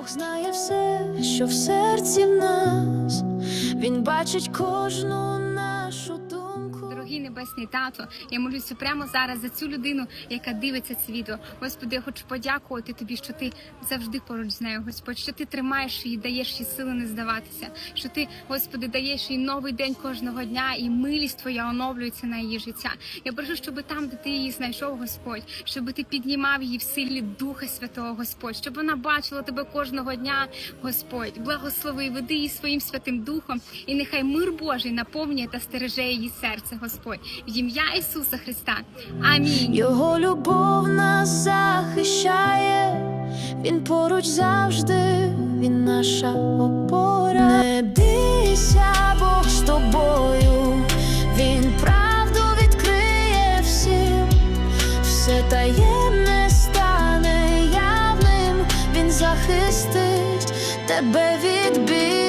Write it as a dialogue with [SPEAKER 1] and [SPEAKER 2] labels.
[SPEAKER 1] Бог знає все, що в серці в нас. Він бачить кожну.
[SPEAKER 2] Дорогий небесний тато, я молюся прямо зараз за цю людину, яка дивиться це відео. Господи, я хочу подякувати тобі, що ти завжди поруч з нею, Господь, що ти тримаєш її, даєш їй сили не здаватися. Що ти, Господи, даєш їй новий день кожного дня, і милість твоя оновлюється на її життя. Я прошу, щоб там, де ти її знайшов, Господь, щоб ти піднімав її в силі Духа Святого, Господь, щоб вона бачила тебе кожного дня, Господь. Благослови, веди її своїм святим Духом, і нехай мир Божий наповнює та стереже її серце, Господь, в ім'я Ісуса Христа. Амінь.
[SPEAKER 1] Його любов нас захищає, він поруч завжди, він наша опора. Не бійся, Бог з тобою, він правду відкриє всім, все таємне стане явним, він захистить тебе від біль.